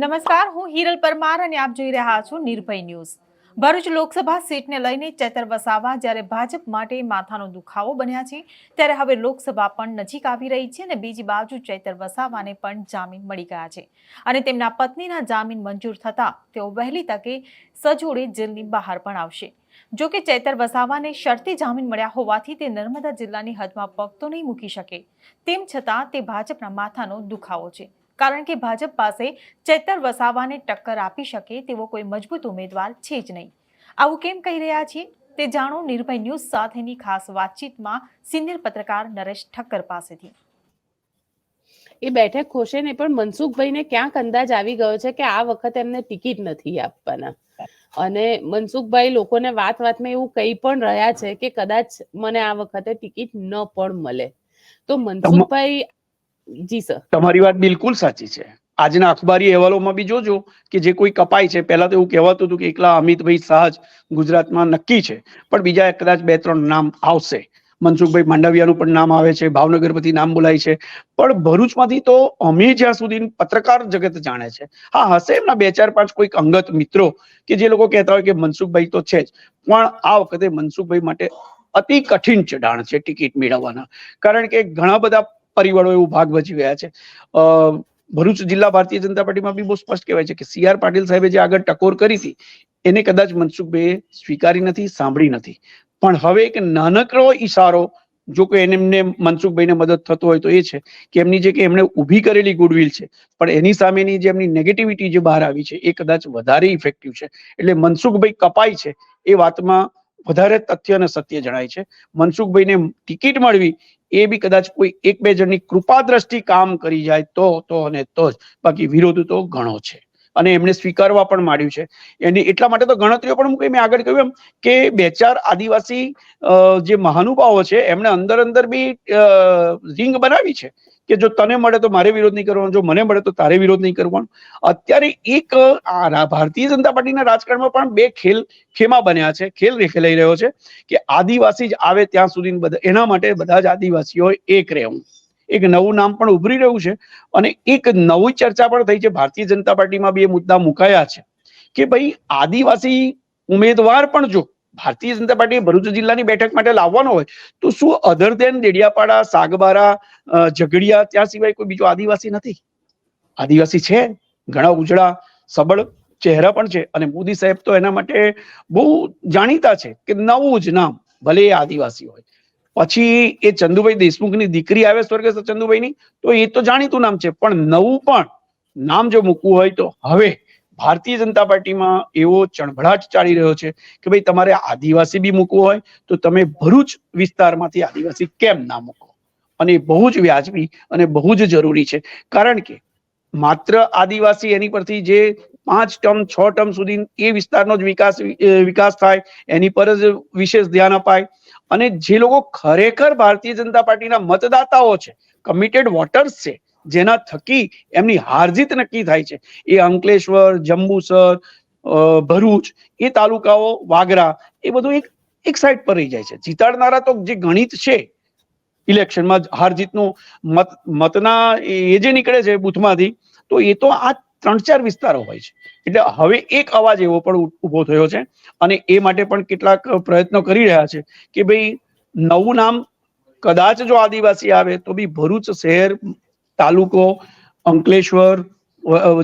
નમસ્કાર, હું હિરલ પરમાર અને આપ જોઈ રહ્યા છો નિર્ભય ન્યૂઝ. ભરૂચ લોકસભા સીટને લઈને ચેતર વસાવા જ્યારે ભાજપ માટે માથાનો દુખાવો બન્યા છે, ત્યારે હવે લોકસભા પણ નજીક આવી રહી છે અને બીજી બાજુ ચેતર વસાવાને પણ જામીન મળી ગયા છે. અને તેમના પત્નીના જામીન મંજૂર થતાં તેઓ વહેલી તકે સજોડે જેલની બહાર પણ આવશે. જો કે ચેતર વસાવાને શરતી જામીન મળ્યા હોવાથી તે નર્મદા જિલ્લાની હદમાં પગ તો નહીં મૂકી શકે. તેમ છતાં તે ભાજપના માથાનો દુખાવો છે. કારણ કે ભાજપ પાસે ચેતર વસાવાને ટક્કર આપી શકે તેવો કોઈ મજબૂત ઉમેદવાર છે જ નહીં. આવું કેમ કહી રહ્યા છીએ? તે જાણો નિર્ભય ન્યૂઝ સાથેની ખાસ વાતચીતમાં સિનિયર પત્રકાર નરેશ ઠક્કર પાસેથી. એ બેઠક ખોશે ને પણ મનસુખભાઈને ક્યાંક અંદાજ આવી ગયો છે કે આ વખત એમને ટિકિટ નથી આપવાના. અને મનસુખભાઈ લોકોને વાત વાતમાં એવું કહી પણ રહ્યા છે કે કદાચ મને આ વખતે ટિકિટ ન પણ મળે. તો મનસુખભાઈ જી, સર. તમારી વાત બિલકુલ સાચી છે. આજના અખબારી અહેવાલોમાં બી જોજો કે જે કોઈ કપાય છે. પહેલા તો એવું કહેવાતું હતું કે એકલા અમિતભાઈ શાહ ગુજરાતમાં નક્કી છે. પણ બીજા કદાચ બે ત્રણ નામ આવશે. મનસુખભાઈ માંડવિયાનું પણ નામ આવે છે. ભાવનગર પરથી નામ બોલાય છે. પણ ભરૂચમાંથી તો અમે જ્યાં સુધી પત્રકાર જગત જાણે છે. હા, હશે એમના બે ચાર પાંચ કોઈક અંગત મિત્રો કે જે લોકો કહેતા હોય કે મનસુખભાઈ તો છે જ. પણ આ વખતે મનસુખભાઈ માટે અતિ કઠિન ચઢાણ છે ટિકિટ મેળવવાના. કારણ કે ઘણા બધા પરિબળો એવું ભાગ ભજવી રહ્યા છે. ભરૂચ જિલ્લા ભારતીય જનતા પાર્ટીમાં બી બહુ સ્પષ્ટ કહેવાય છે કે સી આર પાટીલ સાહેબે જે આગળ ટકોર કરી હતી, એને કદાચ મનસુખભાઈએ સ્વીકારી નથી, સાંભળી નથી. પણ હવે એક નાનકડો ઈશારો, જો કે એમને મનસુખભાઈને મદદ થતો હોય તો એ છે કે એમની જે કે એમણે ઊભી કરેલી ગુડવિલ છે, પણ એની સામેની જે એમની નેગેટિવિટી જે બહાર આવી છે, એ કદાચ વધારે ઇફેક્ટિવ છે. એટલે મનસુખભાઈ કપાય છે એ વાતમાં વધારે તથ્ય અને સત્ય જણાય છે. મનસુખભાઈને ટિકિટ મળવી એ બી કદાચ કોઈ એક બે જણની કૃપા દ્રષ્ટિ કામ કરી જાય તો તો અને તો જ. બાકી વિરોધ તો ઘણો છે. અને એમણે સ્વીકારવા પણ માંડ્યું છે. એની એટલા માટે તો ગણતરીઓ પણ મૂકી મેં આગળ કહ્યું એમ કે બે ચાર આદિવાસી જે મહાનુભાવો છે એમણે અંદર અંદર બી રિંગ બનાવી છે કે જો તને મળે તો મારે વિરોધ નહીં કરવાનો, જો મને મળે તો તારે વિરોધ નહીં કરવાનો. અત્યારે એક ભારતીય જનતા પાર્ટીના રાજકારણમાં પણ બે ખેલ, ખેમા બન્યા છે. ખેલ ખેલાઈ રહ્યો છે કે આદિવાસી જ આવે ત્યાં સુધી એના માટે બધા જ આદિવાસીઓ એક રહેવું. એક નવું નામ પણ ઉભરી રહ્યું છે અને એક નવી ચર્ચા પણ થઈ છે. ભારતીય જનતા પાર્ટીમાં બી એ મુદ્દા મુકાયા છે કે ભાઈ આદિવાસી ઉમેદવાર પણ જો ભારતીય જનતા પાર્ટી ભરૂચ જિલ્લાની બેઠક માટે લાવવાનો હોય તો શું અધર દેન દેડિયાપાડા સાગબારા ઝઘડિયા ત્યાં સિવાય કોઈ બીજો આદિવાસી નથી? આદિવાસી છે, ઘણા ઉજળા, સબળ ચહેરા પણ છે અને મોદી સાહેબ તો એના માટે બહુ જાણીતા છે કે નવું જ નામ ભલે આદિવાસી હોય. પછી એ ચંદુભાઈ દેશમુખની દીકરી આવે સ્વર્ગસ્થ ચંદુભાઈની, તો એ તો જાણીતું નામ છે. પણ નવું પણ નામ જો મૂકવું હોય તો. હવે ભારતીય જનતા પાર્ટીમાં એવો ચણભળાટ ચાલી રહ્યો છે કે ભાઈ તમારે આદિવાસી બી મૂકવું હોય, તો તમે ભરૂચ વિસ્તારમાંથી આદિવાસી કેમ ના મૂકો? અને બહુ જ વ્યાજબી અને બહુ જ જરૂરી છે. કારણ કે માત્ર આદિવાસી એની પરથી જે પાંચ ટર્મ, છ ટર્મ સુધી એ વિસ્તારનો જ વિકાસ વિકાસ થાય, એની પર જ વિશેષ ધ્યાન અપાય અને જે લોકો ખરેખર ભારતીય જનતા પાર્ટીના મતદાતાઓ છે કમિટેડ વોટર્સ છે, જેના થકી એમની હારજીત નક્કી થાય છે. એ અંકલેશ્વર, જંબુસર ભરૂચ, એ તાલુકાઓ, વાગરા, એ બધું એક એક સાઈડ પર રહી જાય છે. જીતાડનારા તો જે ગણિત છે ઇલેક્શનમાં હાર જીતનું મત, મતના એ જે નીકળે છે બુથમાંથી, તો એ તો આ ત્રણ ચાર વિસ્તારો હોય છે. એટલે હવે એક અવાજ એવો પણ ઊભો થયો છે અને એ માટે પણ કેટલાક પ્રયત્નો કરી રહ્યા છે કે ભાઈ નવું નામ કદાચ જો આદિવાસી આવે તો બી ભરૂચ શહેર, તાલુકો, અંકલેશ્વર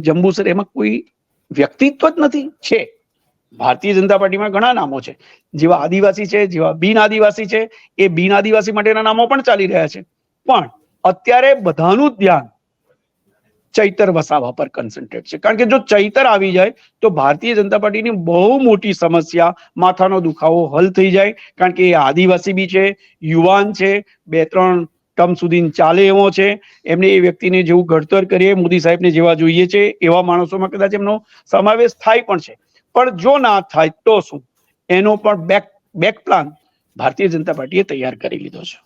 જંબુસર એમાં કોઈ વ્યક્તિત્વ જ નથી. છે. ભારતીય જનતા પાર્ટીમાં ઘણા નામો છે. જેવા આદિવાસી છે, જેવા બિન આદિવાસી છે, એ બિન આદિવાસી માટેના નામો પણ ચાલી રહ્યા છે. પણ અત્યારે બધાનું ધ્યાન ચૈતર વસાવા પર કન્સન્ટ્રેટ છે. કારણ કે જો ચૈતર આવી જાય, તો ભારતીય જનતા પાર્ટીની બહુ મોટી સમસ્યા, માથાનો દુખાવો હલ થઈ જાય. કારણ કે એ આદિવાસી બી છે, યુવાન છે, બે ત્રણ ટર્મ સુધી ચાલે એવો છે. એમને એ વ્યક્તિને જેવું ઘડતર કરીએ, મોદી સાહેબને જેવા જોઈએ છે, એવા માણસોમાં કદાચ એમનો સમાવેશ થાય પણ છે. પણ જો ના થાય તો શું? એનો પણ back back plan Bharatiya Janata પાર્ટીએ તૈયાર કરી લીધો છે.